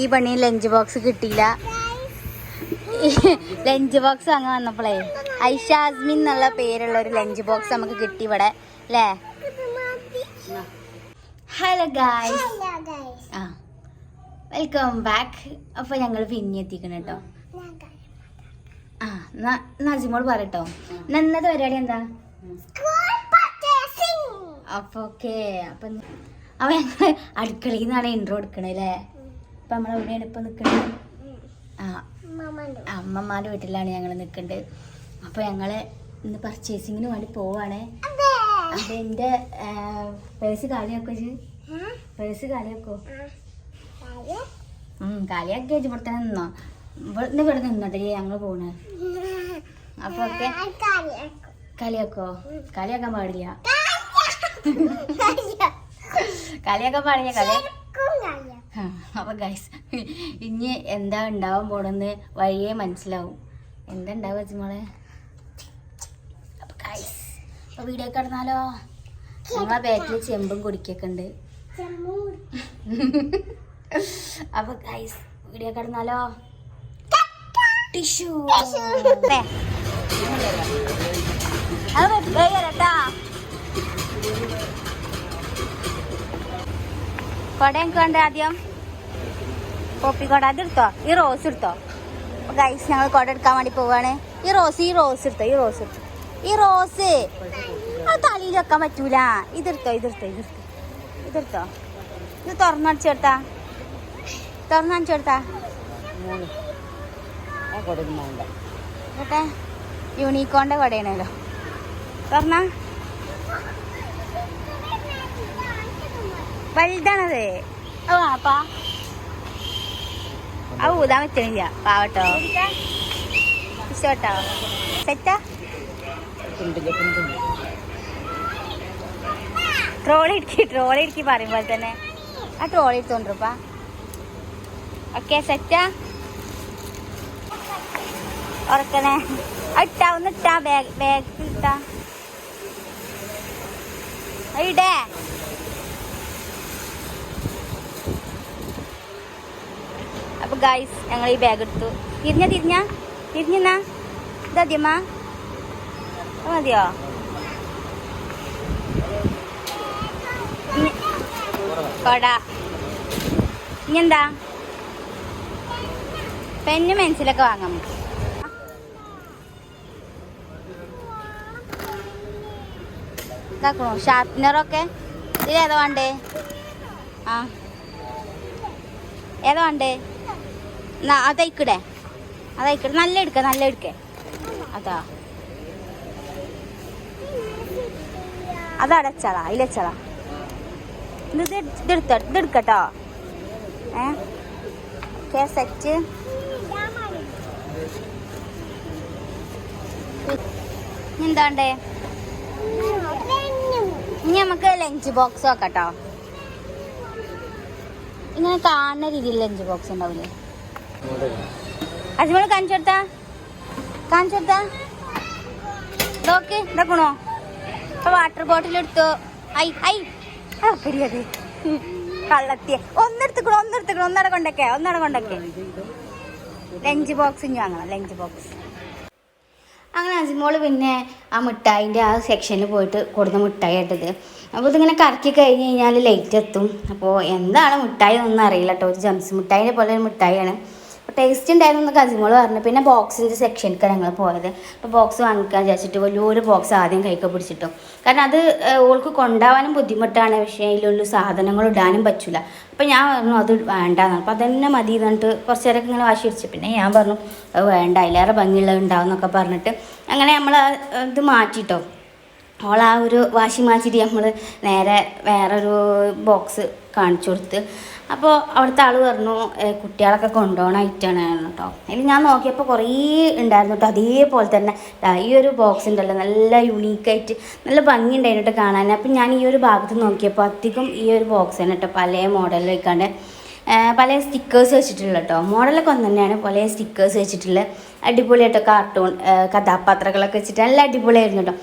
ഈ പണി lunch box കിട്ടിയില്ല. ലഞ്ച് ബോക്സ് അങ്ങ് വന്നപ്പോളേ ഐഷാസ്മിൻ എന്നുള്ള പേരുള്ള ഒരു ലഞ്ച് ബോക്സ് നമുക്ക് കിട്ടി ഇവിടെ അല്ലേ? ഹലോ ഗായ് ആ വെൽക്കം ബാക്ക് അപ്പൊ ഞങ്ങൾ പിന്നെ എത്തിക്കണം കേട്ടോ ആ നജിമോൾ പറയട്ടോ. ഇന്ന് ഇന്നത്തെ പരിപാടി എന്താ? അപ്പൊ ഓക്കെ അപ്പൊ അപ്പൊ ഞങ്ങൾ അടുക്കളയിൽ നിന്നാണ് ഇൻട്രോ എടുക്കണേ അല്ലേ? അപ്പൊ നമ്മൾ എവിടെയാണ് ഇപ്പൊ നിക്കണത്. ആ. അമ്മമാരുടെ വീട്ടിലാണ് ഞങ്ങൾ നിൽക്കുന്നത് അപ്പോൾ ഞങ്ങൾ ഇന്ന് പർച്ചേസിങ്ങിന് വേണ്ടി പോവാണ്. അപ്പൊ എന്റെ പേഴ്സ് കാലിയാക്കോ പേഴ്സ് കാലിയാക്കോ? ഉം കാലിയാക്കി വെച്ച് ഇവിടെ തന്നെ നിന്നോ. ഇവിടുന്ന് ഇവിടെ നിന്നോട്ടെ ഞങ്ങൾ പോണേ. അപ്പൊ ഓക്കെ കളിയാക്കോ കളിയാക്കാൻ പാടില്ല. കളിയാക്കാൻ പാടില്ല കളിയാ ആ, അപ്പൊ ഗൈസ് ഇനി എന്താ ഉണ്ടാവാൻ പോണെന്ന് വഴിയേ മനസ്സിലാവും. എന്താ ഉണ്ടാവുക വെച്ചുമോളെ അപ്പൊ ഗൈസ് അപ്പൊ വീഡിയോ കിടന്നാലോ? നമ്മളെ ബാക്കിൽ ചെമ്പും കുടിക്കൊക്കെ ഉണ്ട്. അപ്പൊ ഗൈസ് വീഡിയോ കിടന്നാലോ? ടിഷ്യൂ. അത്. കേട്ടാ. കൊട എനിക്ക് ആദ്യം കോപ്പി കൊട അത് എടുത്തോ? ഈ റോസ് എടുത്തോ? ഗൈസ് ഞങ്ങൾ കൊട എടുക്കാൻ വേണ്ടി പോവാണ്. ഈ റോസ് ഈ റോസ് എടുത്തോ? ഈ റോസ് എടുത്തോ? ഈ റോസ് അത് തലയിൽ വെക്കാൻ പറ്റൂല. ഇതെടുത്തോ ഇതെടുത്തോ ഇതെടുത്തോ ഇതെടുത്തോ ഇത് തുറന്നടിച്ചെടുത്താ തുറന്നടിച്ചെടുത്താ യൂണിക്കോണിന്റെ കൊടയാണല്ലോ. തുറന്ന. വലുതാണത്. ഓ അപ്പാ. ആ ഊതാൻ പറ്റണില്ല. പാവട്ടോ. ഇഷ്ടപ്പെട്ടോ? സെറ്റാ? ട്രോളി ഇടുക്കി ട്രോളി ഇടുക്കി പറയുമ്പോൾ തന്നെ. ആ ട്രോളി എടുത്തോണ്ടിരുപ്പാ ഓക്കെ സെറ്റാ. ഉറക്കണേ. ഇട്ടാ ഒന്ന് ഇട്ടാ ബാഗ് ബാഗ് ഇട്ടാ. ഇടേ. അപ്പൊ ഗായ്സ് ഞങ്ങൾ ഈ ബാഗ് എടുത്തു. തിരിഞ്ഞ തിരിഞ്ഞ തിരിഞ്ഞാ ഇതാദ്യമാ മതിയോ കൊട. ഇനി എന്താ? പെന്നും പെൻസിലൊക്കെ വാങ്ങാം. ഇതാക്കണോ? ഷാർപ്പനറൊക്കെ ഇതിൽ ഏതാ വേണ്ടേ? ആ. ഏതാ വേണ്ടേ? അതയക്കിടേ. അതയക്കിട. നല്ല എടുക്ക നല്ല എടുക്ക. അതാ. അതടച്ചളാ ഇലച്ചളാ ഇത് ഇത് ഇതെടുത്ത ഇതെടുക്കട്ടോ ഏ? കേസറ്റ് എന്താണ്ടേ? ഇനി നമുക്ക് ലഞ്ച് ബോക്സ് വെക്കട്ടോ. ഇങ്ങനെ കാണുന്ന രീതിയിൽ ലഞ്ച് ബോക്സ് ഉണ്ടാവില്ലേ? അജ്മോൾ കാണിച്ചെടുത്താ? കാണിച്ചെടുത്താ? നോക്ക് ഇതാക്കണോ ഇപ്പൊ വാട്ടർ ബോട്ടിൽ എടുത്തോ. ഐ ഐ. അത് കള്ളത്തിയ. ഒന്നെടുത്തുക്കണോ ഒന്നെടുത്തുക്കണോ? ഒന്നട കൊണ്ടൊക്കെ ഒന്നട കൊണ്ടൊക്കെ. ലഞ്ച് ബോക്സ് ഇനി വാങ്ങണം ലഞ്ച് ബോക്സ് അങ്ങനെ അജിമോൾ പിന്നെ ആ മിഠായിന്റെ ആ സെക്ഷനിൽ പോയിട്ട് കൊടുത്ത മിഠായി ഇട്ടത് അപ്പോൾ ഇതിങ്ങനെ കറക്കി കഴിഞ്ഞ് കഴിഞ്ഞാൽ ലൈറ്റ് എത്തും. അപ്പോൾ എന്താണ് മിഠായി എന്നൊന്നും അറിയില്ല കേട്ടോ ഒരു ജംസ് മിഠായിനെ പോലെ ഒരു മിഠായിയാണ്. ടേസ്റ്റ് ഉണ്ടായിരുന്നു അജിമോൾ പറഞ്ഞു. പിന്നെ ബോക്സിന്റെ സെക്ഷനിലേക്ക് ഞങ്ങൾ പോയത്. അപ്പോൾ ബോക്സ് വാങ്ങിക്കാൻ വിചാരിച്ചിട്ട് വലിയൊരു ബോക്സ് ആദ്യം കൈക്ക് പിടിച്ചിട്ടു. കാരണം അത് ഓൾക്ക് കൊണ്ടാവാനും ബുദ്ധിമുട്ടാണ്. പക്ഷേ അതിലുള്ള സാധനങ്ങൾ ഇടാനും പറ്റില്ല അപ്പോൾ ഞാൻ പറഞ്ഞു അത് വേണ്ടാന്ന് അപ്പോൾ അതന്നെ മതി എന്ന് പറഞ്ഞിട്ട് കുറച്ച് നേരം ഇങ്ങനെ വാശി പിടിച്ചു. പിന്നെ ഞാൻ പറഞ്ഞു അത് വേണ്ട. അതിലേറെ ഭംഗിയുള്ളത് ഉണ്ടാവും എന്നൊക്കെ പറഞ്ഞിട്ട്. അങ്ങനെ നമ്മൾ ഇത് മാറ്റിട്ടോ. ഓൾ ആ ഒരു വാശി മാച്ചിട്ട് നമ്മൾ നേരെ വേറൊരു ബോക്സ് കാണിച്ചു കൊടുത്ത്. അപ്പോൾ അവിടുത്തെ ആൾ പറഞ്ഞു കുട്ടികളൊക്കെ കൊണ്ടുപോകണ ഐറ്റാണ് കേട്ടോ. അതിൽ ഞാൻ നോക്കിയപ്പോൾ കുറേ ഉണ്ടായിരുന്നു കേട്ടോ. അതേപോലെ തന്നെ ഈ ഒരു ബോക്സ് ഉണ്ടല്ലോ നല്ല യുണീക്കായിട്ട് നല്ല ഭംഗി ഉണ്ടായിരുന്നു കേട്ടോ കാണാൻ. അപ്പം ഞാൻ ഈ ഒരു ഭാഗത്ത് നോക്കിയപ്പോൾ അധികം ഈ ഒരു ബോക്സ് തന്നെ കേട്ടോ പല മോഡലിൽ വെക്കാണ്ട്. ഏഹ് പല സ്റ്റിക്കേഴ്സ് വെച്ചിട്ടുള്ള കേട്ടോ. മോഡലൊക്കെ ഒന്ന് തന്നെയാണ്. പല സ്റ്റിക്കേഴ്സ് വെച്ചിട്ടുള്ള അടിപൊളിയായിട്ടോ കാർട്ടൂൺ കഥാപാത്രങ്ങളൊക്കെ വെച്ചിട്ട് നല്ല അടിപൊളിയായിരുന്നു കേട്ടോ.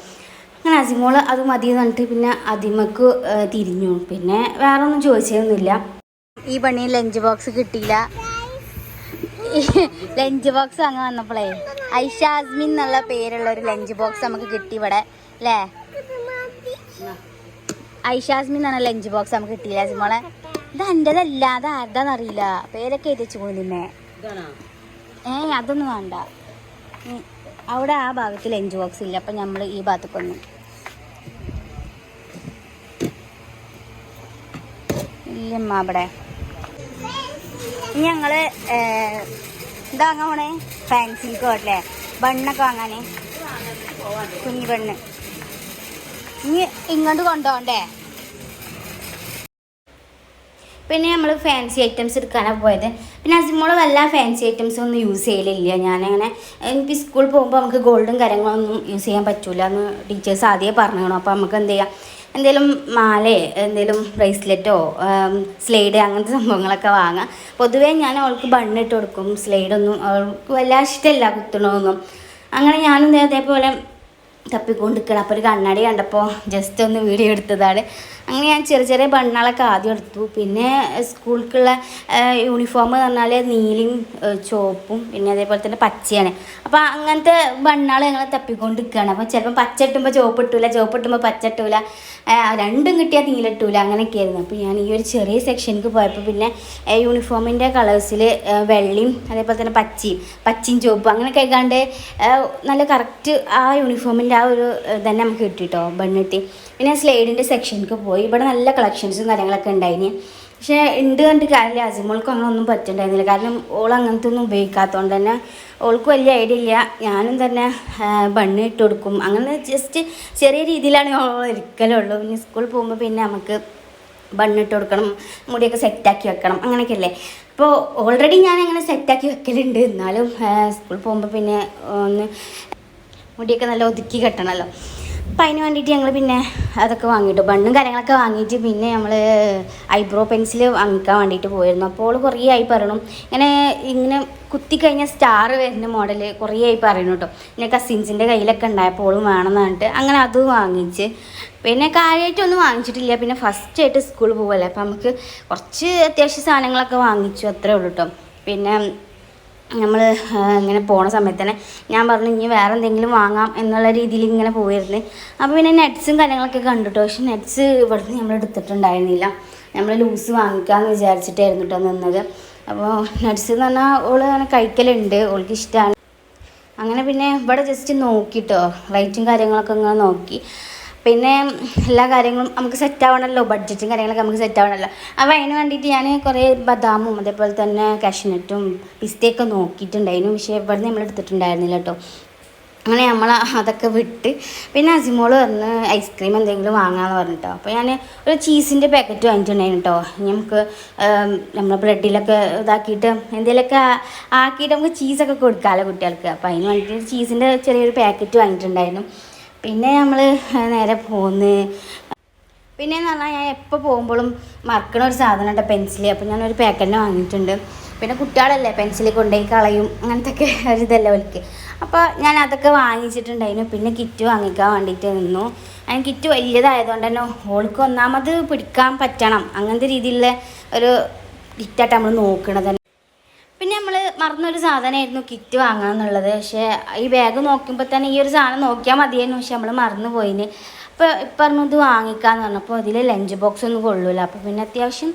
അങ്ങനെ അസിമോൾ അത് മതി എന്ന് പറഞ്ഞിട്ട് പിന്നെ അതിമക്ക് തിരിഞ്ഞു. പിന്നെ വേറെ ഒന്നും ചോദിച്ചതൊന്നുമില്ല. ഈ പണി ലഞ്ച് ബോക്സ് കിട്ടിയില്ല. ലഞ്ച് ബോക്സ് അങ്ങ് വന്നപ്പോഴേ ഐഷാസ്മിൻ എന്നുള്ള പേരുള്ള ഒരു ലഞ്ച് ബോക്സ് നമുക്ക് കിട്ടി ഇവിടെ അല്ലേ? ഐഷാസ്മിൻ എന്ന് പറഞ്ഞ ലഞ്ച് ബോക്സ് നമുക്ക് കിട്ടിയില്ല അസിമോളെ. ഇത് എന്റെതല്ല അത് ആരുതാന്നറിയില്ല പേരൊക്കെ എഴുതി വെച്ചു നിന്നെ. ഏ അതൊന്നും വേണ്ട. അവിടെ ആ ഭാഗത്ത് ലഞ്ച് ബോക്സ് ഇല്ല അപ്പം നമ്മൾ ഈ ഭാഗത്തേക്ക് വന്നു ഇല്ലമ്മ അവിടെ ഞങ്ങൾ ഇതാങ്ങാ പോണേ ഫാൻസി പോകട്ടെ ബണ്ണൊക്കെ വാങ്ങാനേ. കുഞ്ഞു പെണ്ണ് ഇനി ഇങ്ങോട്ട് കൊണ്ടുപോകണ്ടേ പിന്നെ നമ്മൾ ഫാൻസി ഐറ്റംസ് എടുക്കാനാണ് പോയത്. പിന്നെ അസിമോൾ വല്ല ഫാൻസി ഐറ്റംസ് ഒന്നും യൂസ് ചെയ്യലില്ല. ഞാനങ്ങനെ എനിക്ക് സ്കൂളിൽ പോകുമ്പോൾ നമുക്ക് ഗോൾഡും കാര്യങ്ങളൊന്നും യൂസ് ചെയ്യാൻ പറ്റൂല എന്ന് ടീച്ചേഴ്സ് ആദ്യമേ പറഞ്ഞു അപ്പോൾ നമുക്ക് എന്ത് ചെയ്യാം? എന്തെങ്കിലും മാലയോ എന്തെങ്കിലും ബ്രേസ്ലെറ്റോ സ്ലൈഡ് അങ്ങനത്തെ സംഭവങ്ങളൊക്കെ വാങ്ങാം. പൊതുവേ ഞാൻ അവൾക്ക് ബണ്ണിട്ട് കൊടുക്കും സ്ലൈഡൊന്നും അവൾക്ക് വല്ല ഇഷ്ടമല്ല കുത്തണമൊന്നും അങ്ങനെ ഞാനും ദേ അതേപോലെ തപ്പിക്കൊണ്ടിരിക്കണം. അപ്പോൾ ഒരു കണ്ണാടി കണ്ടപ്പോൾ ജസ്റ്റ് ഒന്ന് വീഡിയോ എടുത്തതാണ്. അങ്ങനെ ഞാൻ ചെറിയ ചെറിയ ബണ്ണാളൊക്കെ ആദ്യം എടുത്തു. പിന്നെ സ്കൂൾക്കുള്ള യൂണിഫോം എന്ന് പറഞ്ഞാൽ നീലയും ചുവപ്പും പിന്നെ അതേപോലെ തന്നെ പച്ചയാണ്. അപ്പോൾ അങ്ങനത്തെ ബണ്ണാൾ ഞങ്ങൾ തപ്പിക്കൊണ്ടിരിക്കുകയാണ് അപ്പോൾ ചിലപ്പോൾ പച്ച ഇട്ടുമ്പോൾ ചുവപ്പ് ഇട്ടൂല ചുവപ്പ് ഇട്ടുമ്പോൾ പച്ച ഇട്ടൂല രണ്ടും കിട്ടിയാൽ നീല ഇട്ടൂല അങ്ങനെയൊക്കെ ആയിരുന്നു അപ്പോൾ ഞാൻ ഈ ഒരു ചെറിയ സെക്ഷനിക്ക് പോയപ്പോൾ പിന്നെ യൂണിഫോമിന്റെ കളേഴ്സിൽ വെള്ളയും അതേപോലെ തന്നെ പച്ചയും പച്ചയും ചുവപ്പും അങ്ങനെയൊക്കെ ആയിക്കാണ്ട് നല്ല കറക്റ്റ് ആ യൂണിഫോമിന്റെ ആ ഒരു തന്നെ നമുക്ക് കിട്ടിട്ടോ ബണ്ണിട്ട്. പിന്നെ സ്ലൈഡിന്റെ സെക്ഷനിലേക്ക് പോയി. ഇവിടെ നല്ല കളക്ഷൻസും കാര്യങ്ങളൊക്കെ ഉണ്ടായിന്. പക്ഷേ ഉണ്ട് കണ്ടിട്ട് കാര്യമില്ല. അസിമോൾക്കും അങ്ങനെ ഒന്നും പറ്റുണ്ടായിരുന്നില്ല. കാരണം ഓൾ അങ്ങനത്തെ ഒന്നും ഉപയോഗിക്കാത്തതുകൊണ്ട് തന്നെ ഓൾക്ക് വലിയ ഐഡിയ ഇല്ല. ഞാനും തന്നെ ബണ്ണ് ഇട്ട് കൊടുക്കും. അങ്ങനെ ജസ്റ്റ് ചെറിയ രീതിയിലാണ് ഓൾ ഇരിക്കലുള്ളൂ പിന്നെ സ്കൂളിൽ പോകുമ്പോൾ പിന്നെ നമുക്ക് ബണ്ണിട്ട് കൊടുക്കണം മുടിയൊക്കെ സെറ്റാക്കി വെക്കണം അങ്ങനെയൊക്കെ അല്ലേ? അപ്പോൾ ഓൾറെഡി ഞാൻ അങ്ങനെ സെറ്റാക്കി വെക്കലുണ്ട്. എന്നാലും സ്കൂളിൽ പോകുമ്പോൾ പിന്നെ ഒന്ന് മുടിയൊക്കെ നല്ല ഒതുക്കി കെട്ടണമല്ലോ അപ്പം അതിന് വേണ്ടിയിട്ട് ഞങ്ങൾ പിന്നെ അതൊക്കെ വാങ്ങിയിട്ടു ബണ്ണും കാര്യങ്ങളൊക്കെ വാങ്ങിയിട്ട് പിന്നെ നമ്മൾ ഐബ്രോ പെൻസിൽ വാങ്ങിക്കാൻ വേണ്ടിയിട്ട് പോയിരുന്നു. അപ്പോൾ കുറേ ആയി പറയണം. ഇങ്ങനെ ഇങ്ങനെ കുത്തിക്കഴിഞ്ഞാൽ സ്റ്റാർ വരുന്ന മോഡൽ കുറേ ആയി പറയുന്നു കേട്ടോ പിന്നെ കസിൻസിന്റെ കയ്യിലൊക്കെ ഉണ്ടായപ്പോൾ ഓളും വേണമെന്ന് പറഞ്ഞിട്ട് അങ്ങനെ അത് വാങ്ങിച്ച്. പിന്നെ കാര്യമായിട്ടൊന്നും വാങ്ങിച്ചിട്ടില്ല. പിന്നെ ഫസ്റ്റ് ആയിട്ട് സ്കൂളിൽ പോകല്ലേ അപ്പം നമുക്ക് കുറച്ച് അത്യാവശ്യ സാധനങ്ങളൊക്കെ വാങ്ങിച്ചു അത്രേ ഉള്ളൂ കേട്ടോ പിന്നെ നമ്മൾ ഇങ്ങനെ പോണ സമയത്ത് തന്നെ ഞാൻ പറഞ്ഞു ഇനി വേറെ എന്തെങ്കിലും വാങ്ങാം എന്നുള്ള രീതിയിൽ ഇങ്ങനെ പോയിരുന്നു അപ്പോൾ പിന്നെ നെറ്റ്സും കാര്യങ്ങളൊക്കെ കണ്ടിട്ടോ. പക്ഷെ നെറ്റ്സ് ഇവിടുന്ന് നമ്മൾ എടുത്തിട്ടുണ്ടായിരുന്നില്ല. നമ്മൾ ലൂസ് വാങ്ങിക്കാമെന്ന് വിചാരിച്ചിട്ടായിരുന്നു കേട്ടോ നിന്നത്. അപ്പോൾ നെറ്റ്സ് എന്ന് പറഞ്ഞാൽ ഓൾ അങ്ങനെ കഴിക്കലുണ്ട്. ഓൾക്ക് ഇഷ്ടമാണ് അങ്ങനെ പിന്നെ ഇവിടെ ജസ്റ്റ് നോക്കിട്ടോ. റേറ്റും കാര്യങ്ങളൊക്കെ ഇങ്ങനെ നോക്കി. പിന്നെ എല്ലാ കാര്യങ്ങളും നമുക്ക് സെറ്റ് ആവണമല്ലോ ബഡ്ജറ്റും കാര്യങ്ങളൊക്കെ നമുക്ക് സെറ്റ് ആവണമല്ലോ അപ്പോൾ അതിന് വേണ്ടിയിട്ട് ഞാൻ കുറേ ബദാമും അതേപോലെ തന്നെ കാഷ്നട്ടും പിസ്തയൊക്കെ നോക്കിയിട്ടുണ്ടായിരുന്നു പക്ഷേ ഇവിടെ നമ്മൾ എടുത്തിട്ടുണ്ടായിരുന്നില്ല കേട്ടോ അങ്ങനെ നമ്മൾ അതൊക്കെ വിട്ട് പിന്നെ അസിമോൾ പറഞ്ഞ് ഐസ്ക്രീം എന്തെങ്കിലും വാങ്ങാമെന്ന് പറഞ്ഞിട്ടോ അപ്പോൾ ഞാൻ ഒരു ചീസിന്റെ പാക്കറ്റ് വാങ്ങിച്ചിട്ടുണ്ടായിരുന്നു കേട്ടോ നമുക്ക് നമ്മുടെ ബ്രെഡിലൊക്കെ ഇതാക്കിയിട്ട് എന്തെങ്കിലുമൊക്കെ ആക്കിയിട്ട് നമുക്ക് ചീസൊക്കെ കൊടുക്കാമല്ലോ കുട്ടികൾക്ക്. അപ്പോൾ അതിന് വേണ്ടിയിട്ട് ചീസിന്റെ ചെറിയൊരു പാക്കറ്റ് വാങ്ങിയിട്ടുണ്ടായിരുന്നു. പിന്നെ നമ്മൾ നേരെ പോന്ന്. പിന്നെ എന്ന് പറഞ്ഞാൽ ഞാൻ എപ്പോൾ പോകുമ്പോഴും മറക്കണ ഒരു സാധനം ഉണ്ട് പെൻസിൽ അപ്പോൾ ഞാനൊരു പാക്കറ്റിന് വാങ്ങിയിട്ടുണ്ട്. പിന്നെ കുട്ടികളല്ലേ പെൻസിൽ കൊണ്ടുപോയി കളയും അങ്ങനത്തെ ഒക്കെ ഒരു ഇതല്ലേ അവർക്ക് അപ്പോൾ ഞാൻ അതൊക്കെ വാങ്ങിച്ചിട്ടുണ്ടായിരുന്നു. പിന്നെ കിറ്റ് വാങ്ങിക്കാൻ വേണ്ടിയിട്ട് നിന്നു. അതിന് കിറ്റ് വലിയതായതുകൊണ്ട് തന്നെ ഓൾക്ക് ഒന്നാമത് പിടിക്കാൻ പറ്റണം. അങ്ങനത്തെ രീതിയിലുള്ള ഒരു കിറ്റായിട്ട് നമ്മൾ നോക്കണത് പിന്നെ നമ്മൾ മറന്നൊരു സാധനമായിരുന്നു കിറ്റ് വാങ്ങാന്നുള്ളത് പക്ഷേ ഈ ബാഗ് നോക്കുമ്പോൾ തന്നെ ഈ ഒരു സാധനം നോക്കിയാൽ മതിയായിരുന്നു. പക്ഷെ നമ്മൾ മറന്നു പോയിന്. അപ്പോൾ പറഞ്ഞു ഇത് വാങ്ങിക്കാന്ന് പറഞ്ഞപ്പോൾ അതിൽ ലഞ്ച് ബോക്സ് ഒന്നും കൊള്ളൂല. അപ്പോൾ പിന്നെ അത്യാവശ്യം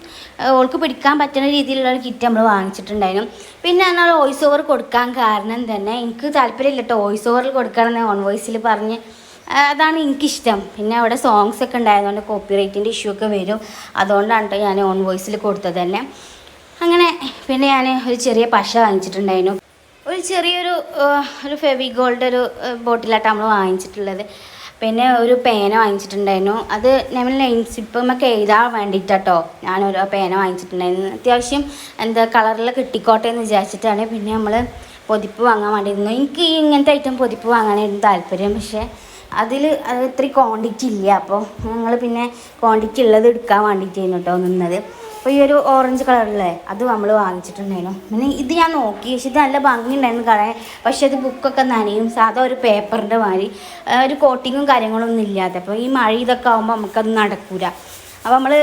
ഓൾക്ക് പിടിക്കാൻ പറ്റുന്ന രീതിയിലുള്ള ഒരു കിറ്റ് നമ്മൾ വാങ്ങിച്ചിട്ടുണ്ടായിരുന്നു. പിന്നെ എന്നാൽ വോയിസ് ഓവർ കൊടുക്കാൻ കാരണം തന്നെ എനിക്ക് താല്പര്യമില്ല കേട്ടോ വോയിസ് ഓവറിൽ കൊടുക്കണമെന്ന് ഓൺ വോയിസിൽ പറഞ്ഞ് അതാണ് എനിക്കിഷ്ടം. പിന്നെ അവിടെ സോങ്സ് ഒക്കെ ഉണ്ടായതുകൊണ്ട് കോപ്പി റൈറ്റിന്റെ ഇഷ്യൂ ഒക്കെ വരും. അതുകൊണ്ടാണ് കേട്ടോ ഞാൻ ഓൺ വോയിസിൽ കൊടുത്തത് തന്നെ. അങ്ങനെ പിന്നെ ഞാൻ ഒരു ചെറിയ പശ വാങ്ങിച്ചിട്ടുണ്ടായിരുന്നു. ഒരു ചെറിയൊരു ഒരു ഫെവി ഗോൾഡ് ഒരു ബോട്ടിലായിട്ട് നമ്മൾ വാങ്ങിച്ചിട്ടുള്ളത്. പിന്നെ ഒരു പേന വാങ്ങിച്ചിട്ടുണ്ടായിരുന്നു. അത് നമ്മൾ നമുക്ക് എഴുതാൻ വേണ്ടിയിട്ടാട്ടോ ഞാനൊരു പേന വാങ്ങിച്ചിട്ടുണ്ടായിരുന്നു. അത്യാവശ്യം എന്താ കളറിൽ കിട്ടിക്കോട്ടെ എന്ന് വിചാരിച്ചിട്ടാണ് പിന്നെ നമ്മൾ പൊതിപ്പ് വാങ്ങാൻ വേണ്ടിയിരുന്നു. എനിക്ക് ഇങ്ങനത്തെ ഐറ്റം പൊതിപ്പ് വാങ്ങാനായിരുന്നു താല്പര്യം. പക്ഷേ അതിൽ അത് ഇത്രയും ക്വാണ്ടിറ്റി ഇല്ല. അപ്പോൾ ഞങ്ങൾ പിന്നെ ക്വാണ്ടിറ്റി ഉള്ളത് എടുക്കാൻ വേണ്ടിയിട്ടായിരുന്നു കേട്ടോ നിന്നത്. അപ്പോൾ ഈ ഒരു ഓറഞ്ച് കളറിലെ അത് നമ്മൾ വാങ്ങിച്ചിട്ടുണ്ടായിരുന്നു. പിന്നെ ഇത് ഞാൻ നോക്കി പക്ഷെ ഇത് നല്ല ഭംഗി ഉണ്ടായിരുന്നു കളയാൻ പക്ഷെ അത് ബുക്കൊക്കെ നനയും സാധാ ഒരു പേപ്പറിന്റെ മാതിരി. ഒരു കോട്ടിങ്ങും കാര്യങ്ങളൊന്നും ഇല്ലാതെ. അപ്പോൾ ഈ മഴ ഇതൊക്കെ ആകുമ്പോൾ നമുക്കത് നടക്കൂല. അപ്പോൾ നമ്മൾ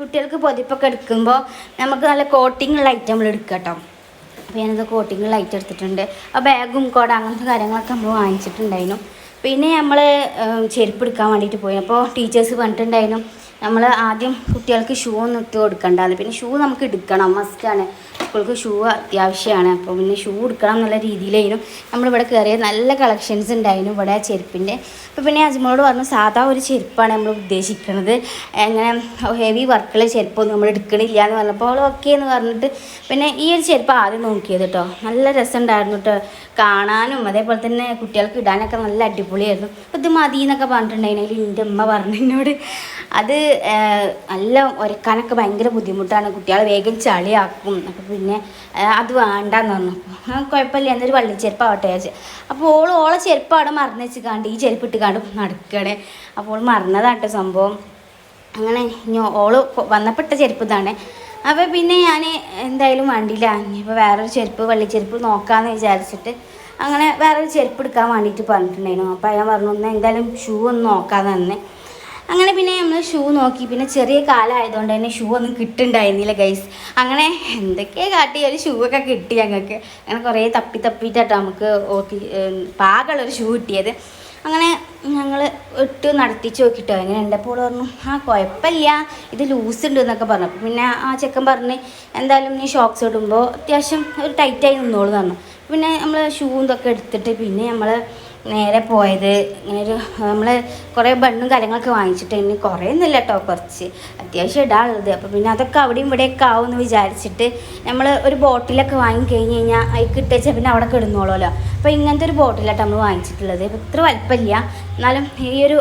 കുട്ടികൾക്ക് പൊതിപ്പൊക്കെ എടുക്കുമ്പോൾ നമുക്ക് നല്ല കോട്ടിങ്ങുള്ള ഉള്ള നമ്മൾ എടുക്കാം കേട്ടോ അപ്പോൾ ഞാനത് കോട്ടിങ്ങുള്ള ഐറ്റം എടുത്തിട്ടുണ്ട്. ആ ബാഗും കോട അങ്ങനത്തെ കാര്യങ്ങളൊക്കെ നമ്മൾ വാങ്ങിച്ചിട്ടുണ്ടായിരുന്നു. പിന്നെ നമ്മൾ ചെരുപ്പ് എടുക്കാൻ വേണ്ടിയിട്ട് പോയി. അപ്പോൾ ടീച്ചേഴ്സ് പറഞ്ഞിട്ടുണ്ടായിരുന്നു നമ്മൾ ആദ്യം കുട്ടികൾക്ക് ഷൂ ഒന്നും ഇട്ട് കൊടുക്കണ്ടാന്ന്. പിന്നെ ഷൂ നമുക്ക് എടുക്കണം മസ്റ്റാണ് കുട്ടികൾക്ക് ഷൂ അത്യാവശ്യമാണ്. അപ്പോൾ പിന്നെ ഷൂ എടുക്കണം എന്നുള്ള രീതിയിലായിരുന്നു നമ്മളിവിടെ കയറിയ നല്ല കളക്ഷൻസ് ഉണ്ടായിരുന്നു ഇവിടെ ചെരുപ്പിന്റെ. അപ്പോൾ പിന്നെ അജ്മോട് പറഞ്ഞു സാധാ ഒരു ചെരുപ്പാണ് നമ്മൾ ഉദ്ദേശിക്കുന്നത് അങ്ങനെ ഹെവി വർക്കുള്ള ചെരുപ്പൊന്നും നമ്മൾ എടുക്കണില്ല എന്ന് പറഞ്ഞപ്പോൾ ഓക്കെ എന്ന് പറഞ്ഞിട്ട് പിന്നെ ഈ ഒരു ചെരുപ്പ് ആദ്യം നോക്കിയത് കേട്ടോ നല്ല രസമുണ്ടായിരുന്നു കേട്ടോ കാണാനും അതേപോലെ തന്നെ കുട്ടികൾക്ക് ഇടാനൊക്കെ നല്ല അടിപൊളിയായിരുന്നു. അപ്പോൾ ഇത് മതി എന്നൊക്കെ പറഞ്ഞിട്ടുണ്ടായിരുന്നു എന്റെ അമ്മ പറഞ്ഞതിനോട് അത് നല്ല ഉരക്കാനൊക്കെ ഭയങ്കര ബുദ്ധിമുട്ടാണ്. കുട്ടികളെ വേഗം ചളിയാക്കും അപ്പോൾ പിന്നെ അത് വേണ്ടെന്ന് പറഞ്ഞു. അപ്പം കുഴപ്പമില്ല. എന്നൊരു വള്ളി വിചാരിച്ചു. അപ്പോൾ ഓൾ ഓളെ ചെരുപ്പ് അവിടെ മറന്നു വെച്ചിക്കാണ്ട് ഈ ചെരുപ്പ് ഇട്ടുകാണ്ട് നടക്കണേ. അപ്പോൾ മറന്നതാട്ടോ സംഭവം. അങ്ങനെ ഓൾ വന്നപ്പെട്ട ചെരുപ്പ് ഇതാണ്. അപ്പോൾ പിന്നെ ഞാൻ എന്തായാലും വണ്ടിയില്ല ഇനിയിപ്പോൾ വേറൊരു ചെരുപ്പ് വള്ളിച്ചെരുപ്പ് നോക്കാമെന്ന് വിചാരിച്ചിട്ട് അങ്ങനെ വേറൊരു ചെരുപ്പ് എടുക്കാൻ വേണ്ടിയിട്ട് പറഞ്ഞിട്ടുണ്ടായിരുന്നു. അപ്പോൾ ഞാൻ പറഞ്ഞു ഒന്ന് എന്തായാലും ഷൂ ഒന്ന് നോക്കാൻ തന്നെ അങ്ങനെ പിന്നെ നമ്മൾ ഷൂ നോക്കി. പിന്നെ ചെറിയ കാലമായതുകൊണ്ട് തന്നെ ഷൂ ഒന്നും കിട്ടുന്നുണ്ടായിരുന്നില്ല ഗൈസ് അങ്ങനെ എന്തൊക്കെ കാട്ടി ഒരു ഷൂ ഒക്കെ കിട്ടി ഞങ്ങൾക്ക്. അങ്ങനെ കുറേ തപ്പി തപ്പിയിട്ടാട്ടോ നമുക്ക് ഓക്കി പാകമുള്ളൊരു ഷൂ കിട്ടിയത്. അങ്ങനെ ഞങ്ങൾ ഇട്ട് നടത്തിച്ച് നോക്കിട്ടോ. എന്റെ അപ്പോൾ പറഞ്ഞു ആ കുഴപ്പമില്ല. ഇത് ലൂസ് ഉണ്ട് എന്നൊക്കെ പറഞ്ഞു. പിന്നെ ആ ചെക്കൻ പറഞ്ഞ് എന്തായാലും നീ ഷോക്സ് ഇടുമ്പോൾ അത്യാവശ്യം ഒരു ടൈറ്റായി നിന്നോളൂ എന്ന് പറഞ്ഞു. പിന്നെ നമ്മൾ ഷൂ ഇതൊക്കെ എടുത്തിട്ട് പിന്നെ നമ്മൾ നേരെ പോയത്. ഇങ്ങനെ ഒരു നമ്മൾ കുറേ ബണ്ണും കാര്യങ്ങളൊക്കെ വാങ്ങിച്ചിട്ട് ഇനി കുറേ ഒന്നുമില്ല കേട്ടോ കുറച്ച്. അത്യാവശ്യം ഇടാനുള്ളത്. അപ്പോൾ പിന്നെ അതൊക്കെ അവിടെയും ഇവിടെയൊക്കെ ആവും എന്ന് വിചാരിച്ചിട്ട് നമ്മൾ ഒരു ബോട്ടിലൊക്കെ വാങ്ങി കഴിഞ്ഞ് കഴിഞ്ഞാൽ അതിൽ കിട്ടിച്ചാൽ പിന്നെ അവിടെ കിടന്നോളൂല്ലോ അപ്പോൾ ഇങ്ങനത്തെ ഒരു ബോട്ടിലാട്ടോ നമ്മൾ വാങ്ങിച്ചിട്ടുള്ളത്. അപ്പോൾ ഇത്ര വലിപ്പമില്ല. എന്നാലും ഈ ഒരു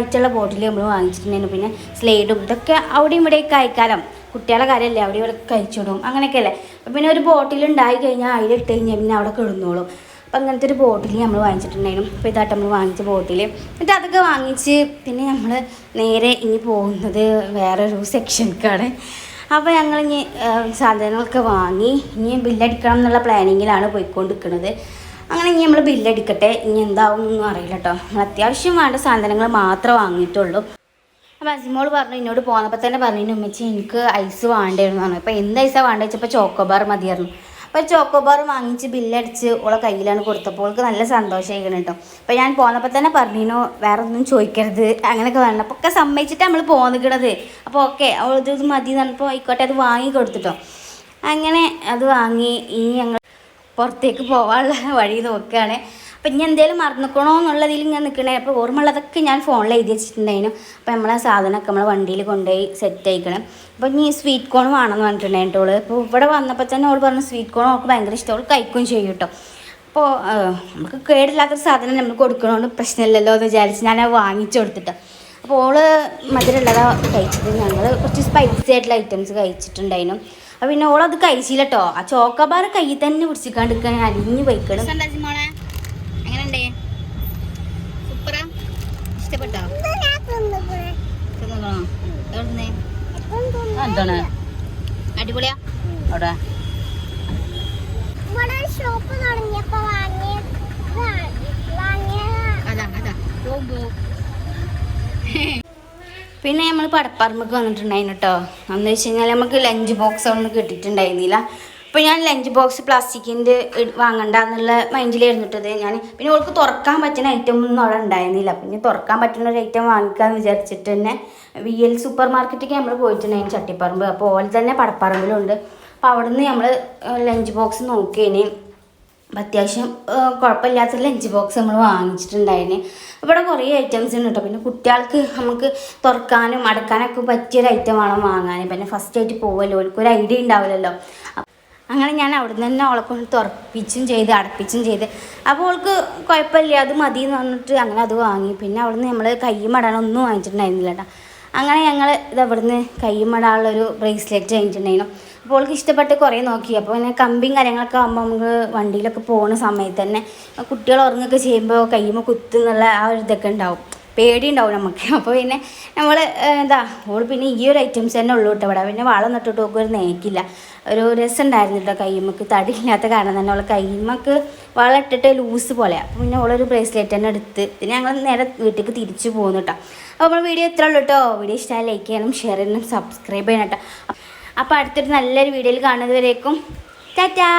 ഐറ്റുള്ള ബോട്ടിൽ നമ്മൾ വാങ്ങിച്ചിട്ടുണ്ടായിരുന്നു. പിന്നെ സ്ലൈഡും ഇതൊക്കെ അവിടെയും ഇവിടെയൊക്കെ അയക്കാലം കുട്ടികളെ കാര്യമല്ലേ? അവിടെ ഇവിടെ കഴിച്ചിടും അങ്ങനെയൊക്കെയല്ലേ? പിന്നെ ഒരു ബോട്ടിൽ ഉണ്ടായി കഴിഞ്ഞാൽ അതിലിട്ട് കഴിഞ്ഞാൽ പിന്നെ അവിടെ കിടന്നോളും. അപ്പം അങ്ങനത്തെ ഒരു ബോട്ടിൽ നമ്മൾ വാങ്ങിച്ചിട്ടുണ്ടായിരുന്നു. അപ്പോൾ ഇതായിട്ട് നമ്മൾ വാങ്ങിച്ച ബോട്ടിൽ എന്നിട്ട് അതൊക്കെ വാങ്ങിച്ച് പിന്നെ നമ്മൾ നേരെ ഇനി പോകുന്നത് വേറൊരു സെക്ഷനിലേക്കാണ് അപ്പോൾ ഞങ്ങൾ ഇനി സാധനങ്ങളൊക്കെ വാങ്ങി ഇനി ബില്ലടിക്കണം എന്നുള്ള പ്ലാനിങ്ങിലാണ് പോയിക്കൊണ്ടിരിക്കുന്നത് അങ്ങനെ ഇനി നമ്മൾ ബില്ലടിക്കട്ടെ ഇനി എന്താവും എന്നൊന്നും അറിയില്ല കേട്ടോ നമ്മൾ അത്യാവശ്യം വേണ്ട സാധനങ്ങൾ മാത്രം വാങ്ങിയിട്ടുള്ളൂ. അപ്പോൾ അസിമോൾ പറഞ്ഞു എന്നോട് പോന്നപ്പോൾ തന്നെ പറഞ്ഞു ഉമ്മച്ചി എനിക്ക് ഐസ് വേണ്ടായിരുന്നു പറഞ്ഞു. അപ്പോൾ എന്ത് ഐസാണ് വേണ്ടത് വെച്ചപ്പോൾ ചോക്കോബാർ മതിയായിരുന്നു. അപ്പോൾ ചോക്കോബാർ വാങ്ങിച്ച് ബില്ലടിച്ച് ഓളെ കയ്യിലാണ് കൊടുത്തപ്പോൾ ഓൾക്ക് നല്ല സന്തോഷമായിരിക്കണം കേട്ടോ അപ്പോൾ ഞാൻ പോന്നപ്പോൾ തന്നെ പറഞ്ഞിനോ വേറെ ഒന്നും ചോദിക്കരുത്. അങ്ങനെയൊക്കെ വേണം അപ്പോൾ ഒക്കെ സമ്മതിച്ചിട്ട് നമ്മൾ പോന്നിക്കണത്. അപ്പോൾ ഓക്കെ അവൾ ഇത് ഇത് മതി എന്ന് ആയിക്കോട്ടെ അത് വാങ്ങി കൊടുത്തിട്ടോ അങ്ങനെ അത് വാങ്ങി ഇനി ഞങ്ങൾ പുറത്തേക്ക് പോകാനുള്ള വഴി നോക്കുകയാണ് അപ്പം ഇനി എന്തെങ്കിലും മറന്നിക്കണോ എന്നുള്ളതിൽ ഇങ്ങനെ നിൽക്കണേ അപ്പോൾ ഓർമ്മയുള്ളതൊക്കെ ഞാൻ ഫോണിൽ എഴുതി വെച്ചിട്ടുണ്ടായിരുന്നു. അപ്പോൾ നമ്മളെ സാധനമൊക്കെ നമ്മളെ വണ്ടിയിൽ കൊണ്ടുപോയി സെറ്റ് ആയിക്കണം. അപ്പോൾ ഇനി സ്വീറ്റ് കോൺ വേണമെന്ന് പറഞ്ഞിട്ടുണ്ടായിരുന്നു ഓൾ. അപ്പോൾ ഇവിടെ വന്നപ്പോൾ തന്നെ ഓൾ പറഞ്ഞു സ്വീറ്റ് കോൺ അവൾക്ക് ഭയങ്കര ഇഷ്ടം. അവൾ കഴിക്കുകയും ചെയ്യും കേട്ടോ. അപ്പോൾ നമുക്ക് കേടില്ലാത്തൊരു സാധനം നമ്മൾ കൊടുക്കണോണ്ട് പ്രശ്നമില്ലല്ലോ എന്ന് വിചാരിച്ച് ഞാൻ അത് വാങ്ങിച്ചു കൊടുത്തിട്ട്. അപ്പോൾ ഓൾ മധുരമുള്ളതാ കഴിച്ചത് ഞങ്ങൾ കുറച്ച് സ്പൈസി ആയിട്ടുള്ള ഐറ്റംസ് കഴിച്ചിട്ടുണ്ടായിരുന്നു. അപ്പോൾ പിന്നെ ഓളത് കഴിച്ചില്ല കേട്ടോ. ആ ചോക്കബാർ കയ്യിൽ തന്നെ പിടിച്ചിക്കാണ്ടിരിക്കാൻ അലിഞ്ഞു പോയിക്കണം എങ്ങനെയുണ്ടേ സൂപ്പറാ ഇഷ്ടപ്പെട്ടോ തിന്നോ എവിടുന്നേ എന്താണ്? അടിപൊളിയാ. അവിടെ? ഷോപ്പ് തുടങ്ങിയപ്പോ വാങ്ങിയ വാങ്ങിയ അതാ അതാ. പോകുമ്പോ പിന്നെ നമ്മൾ പടപ്പറമ്പക്ക് വന്നിട്ടുണ്ടായിരുന്നു കേട്ടോ എന്ന് വെച്ച് കഴിഞ്ഞാൽ നമുക്ക് ലഞ്ച് ബോക്സ് ഒന്നും കിട്ടിയിട്ടുണ്ടായിരുന്നില്ല. അപ്പോൾ ഞാൻ ലഞ്ച് ബോക്സ് പ്ലാസ്റ്റിക്കിന്റെ വാങ്ങണ്ട എന്നുള്ള മൈൻഡിലായിരുന്നു ഇട്ടത് ഞാൻ പിന്നെ ഓൾക്ക് തുറക്കാൻ പറ്റുന്ന ഐറ്റം ഒന്നും അവിടെ ഉണ്ടായിരുന്നില്ല. പിന്നെ തുറക്കാൻ പറ്റുന്ന ഒരു ഐറ്റം വാങ്ങിക്കാമെന്ന് വിചാരിച്ചിട്ട് തന്നെ വി എൽ സൂപ്പർ മാർക്കറ്റിലേക്ക് നമ്മൾ പോയിട്ടുണ്ടായിരുന്നു ചട്ടിപ്പറമ്പ്. അപ്പോൾ ഓൾ തന്നെ പടപ്പറമ്പിലുണ്ട്. അപ്പോൾ അവിടെ നിന്ന് നമ്മൾ ലഞ്ച് ബോക്സ് നോക്കിയേനെ അപ്പം അത്യാവശ്യം കുഴപ്പമില്ലാത്ത ലഞ്ച് ബോക്സ് നമ്മൾ വാങ്ങിച്ചിട്ടുണ്ടായിരുന്നു ഇവിടെ കുറേ ഐറ്റംസ് ഉണ്ട് കേട്ടോ പിന്നെ കുട്ടികൾക്ക് നമുക്ക് തുറക്കാനും അടക്കാനൊക്കെ പറ്റിയൊരു ഐറ്റം വേണം വാങ്ങാൻ പിന്നെ ഫസ്റ്റ് ആയിട്ട് പോകുമല്ലോ ഓർക്കൊരു ഐഡിയ ഉണ്ടാവില്ലല്ലോ. അങ്ങനെ ഞാൻ അവിടെ നിന്ന് തന്നെ അവളെ കൊണ്ട് തുറപ്പിച്ചും ചെയ്ത് അടപ്പിച്ചും ചെയ്ത്. അപ്പോൾ അവൾക്ക് കുഴപ്പമില്ല അത് മതി എന്ന് പറഞ്ഞിട്ട് അങ്ങനെ അത് വാങ്ങി. പിന്നെ അവിടെ നിന്ന് നമ്മൾ കയ്യും ഒന്നും വാങ്ങിച്ചിട്ടുണ്ടായിരുന്നില്ല കേട്ടോ. അങ്ങനെ ഞങ്ങൾ ഇത് അവിടുന്ന് കയ്യുമടാനുള്ളൊരു ബ്രേസ്ലെറ്റ് വാങ്ങിച്ചിട്ടുണ്ടായിരുന്നു. അപ്പോൾ അവൾക്ക് ഇഷ്ടപ്പെട്ട് കുറേ നോക്കി. അപ്പോൾ പിന്നെ കമ്പിയും കാര്യങ്ങളൊക്കെ ആകുമ്പോൾ നമുക്ക് വണ്ടിയിലൊക്കെ പോകുന്ന സമയത്ത് തന്നെ കുട്ടികൾ ഉറങ്ങൊക്കെ ചെയ്യുമ്പോൾ കയ്യുമ്പോൾ കുത്തുന്നുള്ള ആ ഒരു ഇതൊക്കെ ഉണ്ടാവും. പേടി ഉണ്ടാവും നമുക്ക്. അപ്പോൾ പിന്നെ നമ്മൾ എന്താ ഓൾ പിന്നെ ഈ ഒരു ഐറ്റംസ് തന്നെ ഉള്ളൂ കേട്ടോ ഇവിടെ. പിന്നെ വളം നട്ടിട്ട് നോക്കുക ഒരു നേക്കില്ല. ഒരു രസം ഉണ്ടായിരുന്നു കേട്ടോ കൈമക്ക് തടിയില്ലാത്ത കാരണം തന്നെ അവളെ കൈമക്ക് വളം ഇട്ടിട്ട് ലൂസ് പോലെ അപ്പോൾ പിന്നെ ഓളൊരു ബ്രേസ്ലെറ്റ് തന്നെ എടുത്ത് പിന്നെ ഞങ്ങൾ നേരെ വീട്ടിലേക്ക് തിരിച്ചു പോകുന്നു കേട്ടോ അപ്പോൾ നമ്മൾ വീഡിയോ ഇത്ര ഉള്ളൂ കേട്ടോ വീഡിയോ ഇഷ്ടമായി ലൈക്ക് ചെയ്യണം ഷെയർ ചെയ്യണം സബ്സ്ക്രൈബ് ചെയ്യണം കേട്ടോ അപ്പോൾ അടുത്തൊരു നല്ലൊരു വീഡിയോയിൽ കാണുന്നതുവരേക്കും ടാറ്റാ!